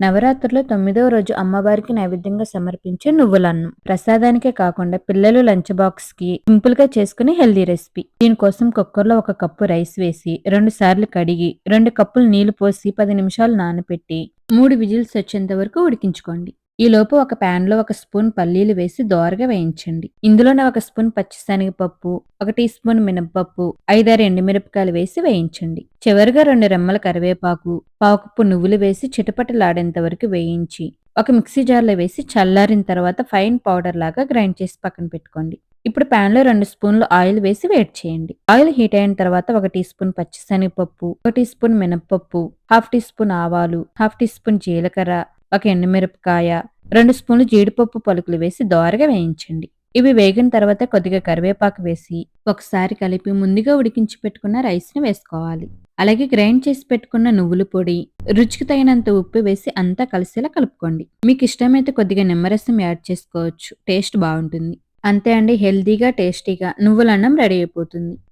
నవరాత్రుల్లో తొమ్మిదవ రోజు అమ్మవారికి నైవేద్యంగా సమర్పించే నువ్వులన్నం. ప్రసాదానికే కాకుండా పిల్లలు లంచ్ బాక్స్కి సింపుల్గా చేసుకునే హెల్దీ రెసిపీ. దీనికోసం కుక్కర్లో ఒక కప్పు రైస్ వేసి రెండు సార్లు కడిగి రెండు కప్పులు నీళ్ళు పోసి పది నిమిషాలు నానబెట్టి మూడు విజిల్స్ వచ్చేంత వరకు ఉడికించుకోండి. ఈ లోపు ఒక ప్యాన్లో ఒక స్పూన్ పల్లీలు వేసి దోరగా వేయించండి. ఇందులోనే ఒక స్పూన్ పచ్చిశనగపప్పు ఒక టీ స్పూన్ మినప్పప్పు ఐదారు ఎండుమిరపకాయలు వేసి వేయించండి. చివరిగా రెండు రెమ్మల కరివేపాకు పావుకప్పు నువ్వులు వేసి చిటపటలాడేంత వరకు వేయించి ఒక మిక్సీ జార్లో వేసి చల్లారిన తర్వాత ఫైన్ పౌడర్ లాగా గ్రైండ్ చేసి పక్కన పెట్టుకోండి. ఇప్పుడు ప్యాన్లో రెండు స్పూన్లు ఆయిల్ వేసి వేడి చేయండి. ఆయిల్ హీట్ అయిన తర్వాత ఒక టీ స్పూన్ పచ్చిశనగపప్పు ఒక టీ స్పూన్ మినప్పప్పు హాఫ్ టీ స్పూన్ ఆవాలు హాఫ్ టీ స్పూన్ జీలకర్ర ఒక ఎండుమిరపకాయ రెండు స్పూన్లు జీడిపప్పు పలుకులు వేసి దోరగా వేయించండి. ఇవి వేగిన తర్వాత కొద్దిగా కరివేపాకు వేసి ఒకసారి కలిపి ముందుగా ఉడికించి పెట్టుకున్న రైస్ని వేసుకోవాలి. అలాగే గ్రైండ్ చేసి పెట్టుకున్న నువ్వుల పొడి రుచికి తగినంత ఉప్పు వేసి అంతా కలిసేలా కలుపుకోండి. మీకు ఇష్టమైతే కొద్దిగా నిమ్మరసం యాడ్ చేసుకోవచ్చు. టేస్ట్ బాగుంటుంది. అంతే అండి. హెల్తీగా టేస్టీగా నువ్వుల అన్నం రెడీ అయిపోతుంది.